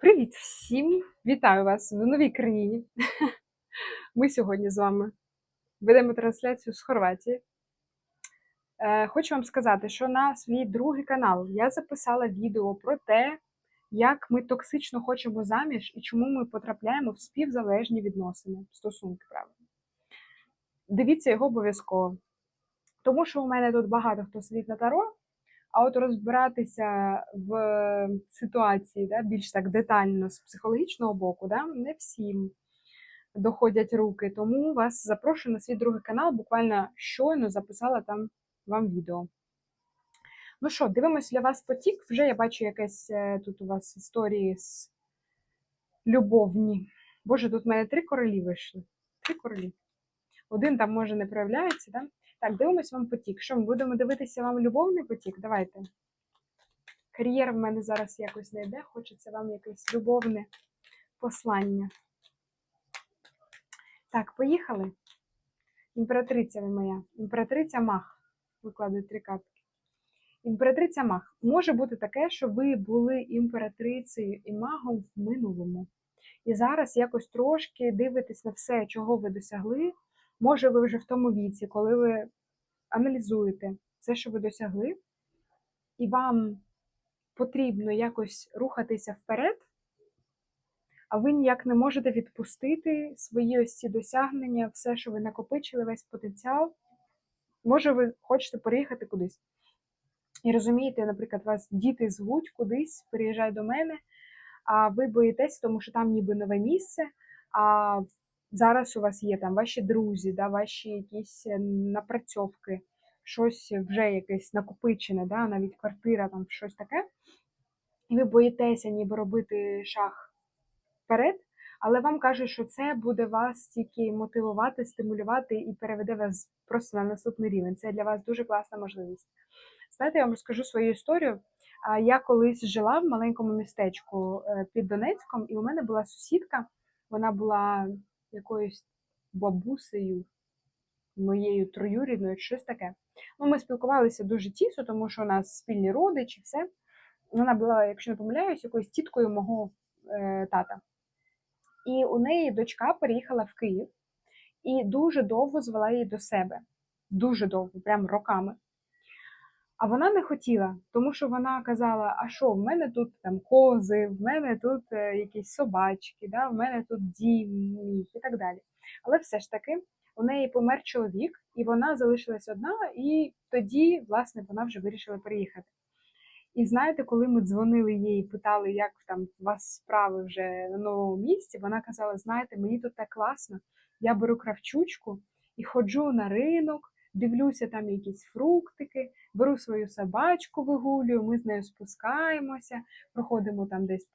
Привіт всім! Вітаю вас в новій країні. Ми сьогодні з вами ведемо трансляцію з Хорватії. Е, Хочу вам сказати, що на свій другий канал я записала відео про те, як ми токсично хочемо заміж і чому ми потрапляємо в співзалежні відносини, стосунки, правильно. Дивіться його обов'язково. Тому що у мене тут багато хто сидить на таро, а от розбиратися в ситуації да, більш так детально з психологічного боку, да, не всім доходять руки. Тому вас запрошую на свій другий канал. Буквально щойно записала там вам відео. Ну що, дивимось для вас потік. Вже я бачу якесь е, тут у вас історії з любовні. Боже, тут в мене три королі вийшли. Три королі. Один там може не проявляється, да? Так, дивимось вам потік. Що ми будемо дивитися вам любовний потік? Давайте. Кар'єра в мене зараз якось не йде, хочеться вам якесь любовне послання. Так, поїхали. Імператриця ви моя. Імператриця Мах. Викладаю три картки. Імператриця Мах. Може бути таке, що ви були імператрицею і магом в минулому. І зараз якось трошки дивитесь на все, чого ви досягли. Може, ви вже в тому віці, коли ви аналізуєте все, що ви досягли, і вам потрібно якось рухатися вперед, а ви ніяк не можете відпустити свої ось ці досягнення, все, що ви накопичили, весь потенціал. Може, ви хочете переїхати кудись. І розумієте, наприклад, вас діти звуть кудись, переїжджай до мене, а ви боїтесь, тому що там ніби нове місце. а зараз у вас є там ваші друзі, да, ваші якісь е, напрацьовки, щось вже якесь накопичене, да, навіть квартира, там щось таке. І ви боїтеся ніби робити шаг вперед, але вам кажуть, що це буде вас тільки мотивувати, стимулювати і переведе вас просто на наступний рівень. Це для вас дуже класна можливість. Знаєте, я вам розкажу свою історію. Я колись жила в маленькому містечку е, під Донецьком, і у мене була сусідка, вона була якоюсь бабусею, моєю троюрідною, щось таке. Ну, Ми спілкувалися дуже тісно, тому що у нас спільні родичі, все. Вона була, якщо не помиляюсь, якоюсь тіткою мого е, тата. І у неї дочка переїхала в Київ і дуже довго звела її до себе. Дуже довго, прям роками. А вона не хотіла, тому що вона казала: а що, в мене тут там кози, в мене тут е, якісь собачки, да, в мене тут дім і так далі. Але все ж таки у неї помер чоловік, і вона залишилась одна, і тоді, власне, вона вже вирішила переїхати. І знаєте, коли ми дзвонили їй, питали, як там у вас справи вже на новому місці, вона казала: знаєте, мені тут так класно, я беру кравчучку і ходжу на ринок дивлюся там якісь фруктики, беру свою собачку, вигулюю, ми з нею спускаємося, проходимо там десь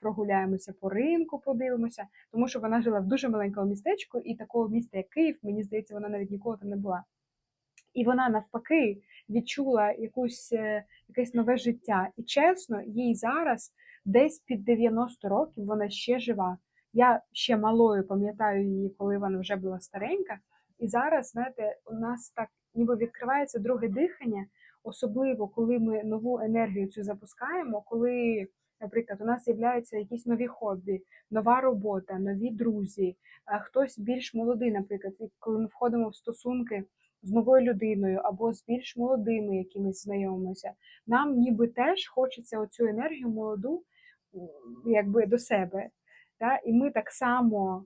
прогуляємося по ринку, подивимося, тому що вона жила в дуже маленькому містечку, і такого міста, як Київ, мені здається, вона навіть ніколи там не була. І вона навпаки відчула якусь, е, якесь нове життя. І чесно, їй зараз десь під 90 років вона ще жива. Я ще малою пам'ятаю її, коли вона вже була старенька. І зараз, знаєте, у нас так ніби відкривається друге дихання, особливо коли ми нову енергію цю запускаємо, коли, наприклад, у нас з'являються якісь нові хобі, нова робота, нові друзі, хтось більш молодий, наприклад, коли ми входимо в стосунки з новою людиною або з більш молодими якимись знайомимося, нам ніби теж хочеться оцю енергію молоду якби до себе. Да? І ми так само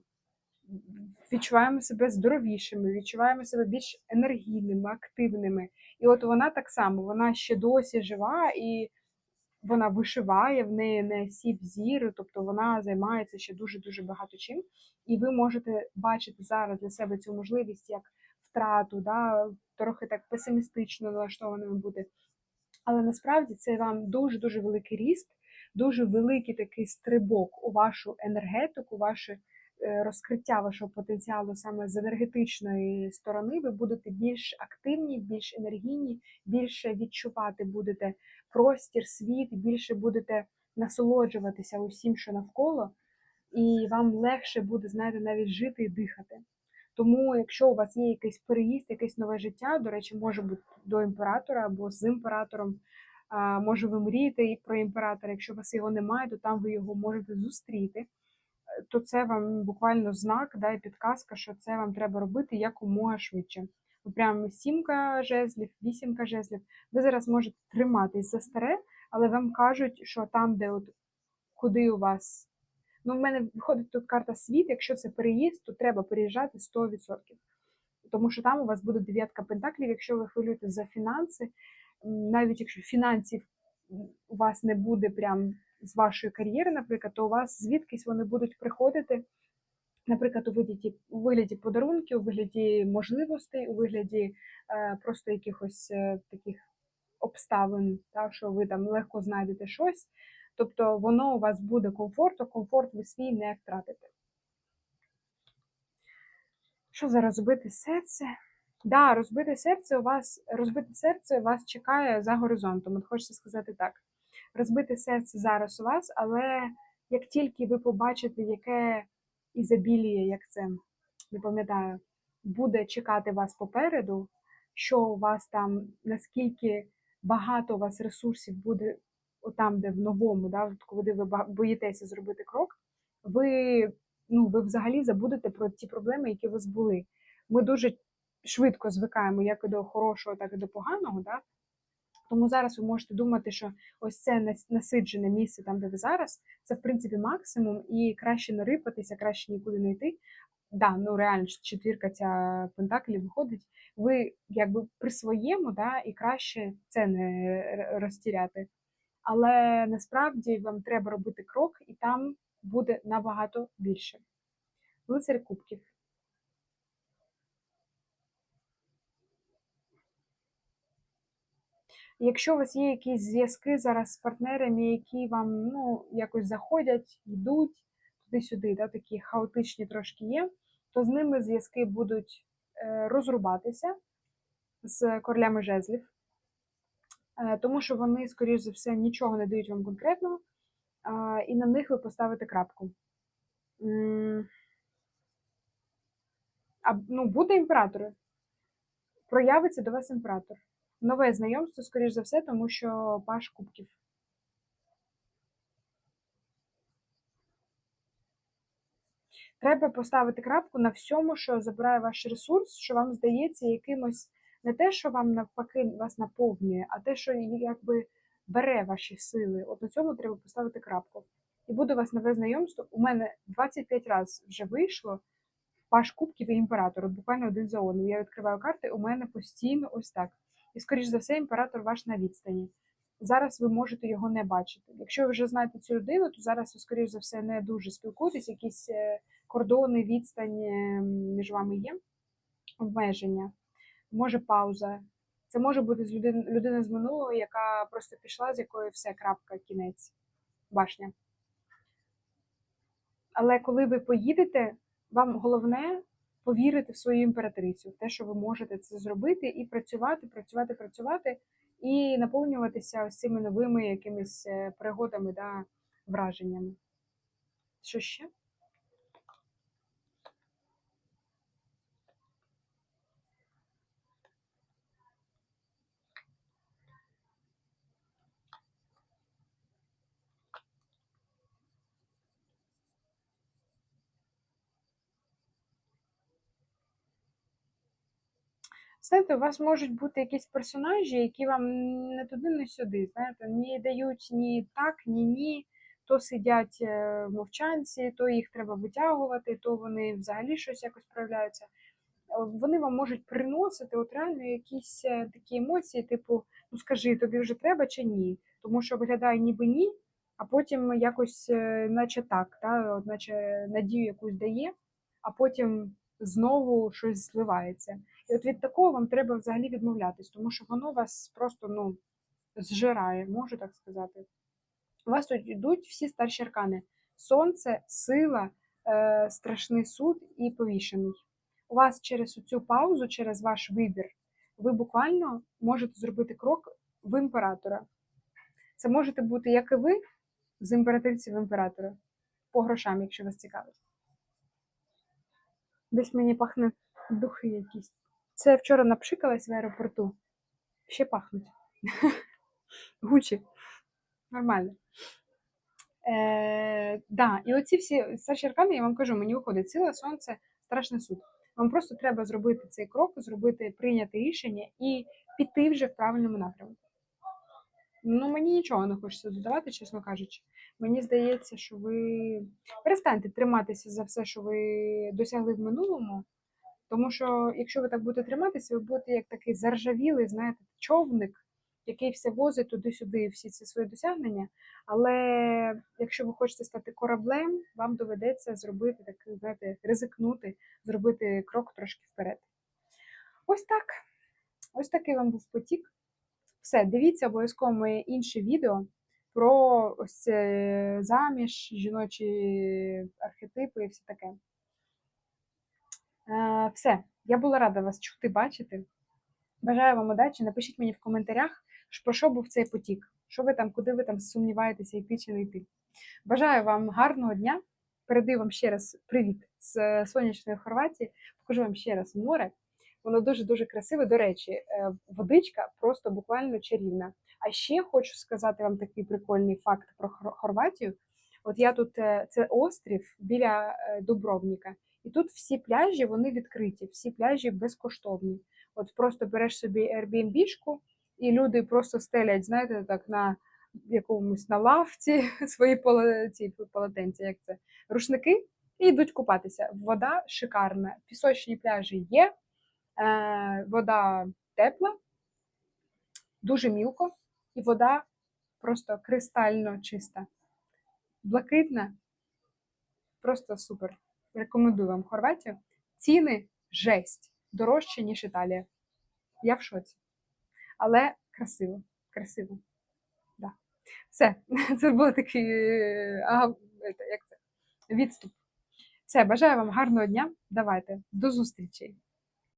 відчуваємо себе здоровішими, відчуваємо себе більш енергійними, активними. І от вона так само, вона ще досі жива і вона вишиває, в неї не сів зір, тобто вона займається ще дуже-дуже багато чим. І ви можете бачити зараз для себе цю можливість як втрату, да, трохи так песимістично налаштованими бути. Але насправді це вам дуже-дуже великий ріст, дуже великий такий стрибок у вашу енергетику, вашу Е, розкриття вашого потенціалу саме з енергетичної сторони, ви будете більш активні, більш енергійні, більше відчувати будете простір, світ, більше будете насолоджуватися усім, що навколо, і вам легше буде, знаєте, навіть жити і дихати. Тому, якщо у вас є якийсь переїзд, якесь нове життя, до речі, може бути до імператора або з імператором, Може, ви мрієте про імператора. Якщо у вас його немає, то там ви його можете зустріти. То це вам буквально знак, да, і підказка, що це вам треба робити якомога швидше. Ви прям сімка жезлів, вісімка жезлів. Ви зараз можете триматись за старе, але вам кажуть, що там, де от куди у вас. Ну, в мене виходить тут карта світ. Якщо це переїзд, то треба переїжджати 100%. Тому що там у вас буде дев'ятка пентаклів, якщо ви хвилюєтесь за фінанси, навіть якщо фінансів у вас не буде прям з вашої кар'єри, наприклад, то у вас звідкись вони будуть приходити, наприклад, у вигляді, у вигляді подарунків, у вигляді можливостей, у вигляді е, просто якихось е, таких обставин, так, що ви там легко знайдете щось. Тобто воно у вас буде комфорт, а комфорт ви свій не втратите. Що за розбите серце? Да, розбите серце у вас, розбите серце вас чекає за горизонтом. От хочеться сказати так. Розбите серце зараз у вас, але як тільки ви побачите, яке ізобіліє, як це не пам'ятаю, буде чекати вас попереду, що у вас там, наскільки багато у вас ресурсів буде там, де в новому, да, коли ви боїтеся зробити крок, ви, ну, ви взагалі забудете про ті проблеми, які у вас були. Ми дуже швидко звикаємо як і до хорошого, так і до поганого. Да? Тому зараз ви можете думати, що ось це насиджене місце, там, де ви зараз, це в принципі максимум, і краще не рипатися, краще нікуди не йти. Да, ну реально четвірка ця пентаклів виходить. Ви якби при своєму, да, і краще це не р- розтіряти. Але насправді вам треба робити крок, і там буде набагато більше. Лицар кубків. Якщо у вас є якісь зв'язки зараз з партнерами, які вам ну, якось заходять, йдуть туди-сюди, да, такі хаотичні трошки є, то з ними зв'язки будуть е, розрубатися з королями жезлів, е, тому що вони, скоріш за все, нічого не дають вам конкретного, і на них ви поставите крапку. А, ну, буде імператор. Проявиться до вас імператор. Нове знайомство, скоріш за все, тому що паш кубків. Треба поставити крапку на всьому, що забирає ваш ресурс, що вам здається якимось не те, що вам навпаки вас наповнює, а те, що якби бере ваші сили. От на цьому треба поставити крапку. І буде у вас нове знайомство. У мене 25 разів вже вийшло паш кубків і імператор, буквально один за одним. Я відкриваю карти, у мене постійно ось так. І, скоріш за все, імператор ваш на відстані. Зараз ви можете його не бачити. Якщо ви вже знаєте цю людину, то зараз ви, скоріш за все, не дуже спілкуєтесь, якісь е, кордони, відстань е, між вами є, обмеження, може пауза. Це може бути людина з минулого, яка просто пішла, з якої все, крапка, кінець, башня. Але коли ви поїдете, вам головне повірити в свою імператрицю, в те, що ви можете це зробити, і працювати, працювати, працювати, і наповнюватися ось цими новими якимись е, пригодами, да, враженнями. Що ще? Знаєте, у вас можуть бути якісь персонажі, які вам не туди, не сюди. Знаєте, ні дають ні так, ні ні. То сидять е, мовчанці, то їх треба витягувати, то вони взагалі щось якось проявляються. Е, Вони вам можуть приносити от реально якісь е, такі емоції, типу, ну скажи, тобі вже треба чи ні? Тому що виглядає ніби ні, а потім якось, наче так, та, наче надію якусь дає, а потім знову щось зливається. І от від такого вам треба взагалі відмовлятись, тому що воно вас просто ну, зжирає, можу так сказати. У вас тут йдуть всі старші аркани: сонце, сила, е, страшний суд і повішений. У вас через цю паузу, через ваш вибір, ви буквально можете зробити крок в імператора. Це можете бути, як і ви, з імператриці в імператора. По грошам, якщо вас цікавить. Десь мені пахне духи якісь. Це вчора напшикалась в аеропорту. Ще пахнуть. Гучі. Нормально. Е, да, і оці всі старші аркани, я вам кажу, мені виходить сила, сонце, страшний суд. Вам просто треба зробити цей крок, зробити, прийняти рішення і піти вже в правильному напрямку. Ну, мені нічого не хочеться додавати, чесно кажучи. Мені здається, що ви перестаньте триматися за все, що ви досягли в минулому. Тому що, якщо ви так будете триматися, ви будете як такий заржавілий, знаєте, човник, який все возить туди-сюди, всі ці свої досягнення. Але якщо ви хочете стати кораблем, вам доведеться зробити такий, знаєте, ризикнути, зробити крок трошки вперед. Ось так. Ось такий вам був потік. Все, дивіться обов'язково моє інше відео про ось це заміж, жіночі архетипи і все таке. Е, все, я була рада вас чути, бачити. Бажаю вам удачі. Напишіть мені в коментарях, про що був цей потік. Що ви там, куди ви там сумніваєтеся, йти чи не йти. Бажаю вам гарного дня. Передаю вам ще раз привіт з е, сонячної Хорватії. Покажу вам ще раз море. Воно дуже-дуже красиве. До речі, е, водичка просто буквально чарівна. А ще хочу сказати вам такий прикольний факт про Хорватію. От я тут це острів біля Дубровніка, і тут всі пляжі вони відкриті, всі пляжі безкоштовні. От просто береш собі Airbnb-шку, і люди просто стелять, знаєте, так на якомусь на лавці свої поле- ці полотенця, як це, рушники, і йдуть купатися. Вода шикарна. Пісочні пляжі є, е, вода тепла, дуже мілко, і вода просто кристально чиста. Блакитна, просто супер. Рекомендую вам Хорватію. Ціни жесть, дорожче, ніж Італія. Я в шоці. Але красиво, красиво. Да. Все, це був такий е, ага, як це, відступ. Все, бажаю вам гарного дня. Давайте, до зустрічі.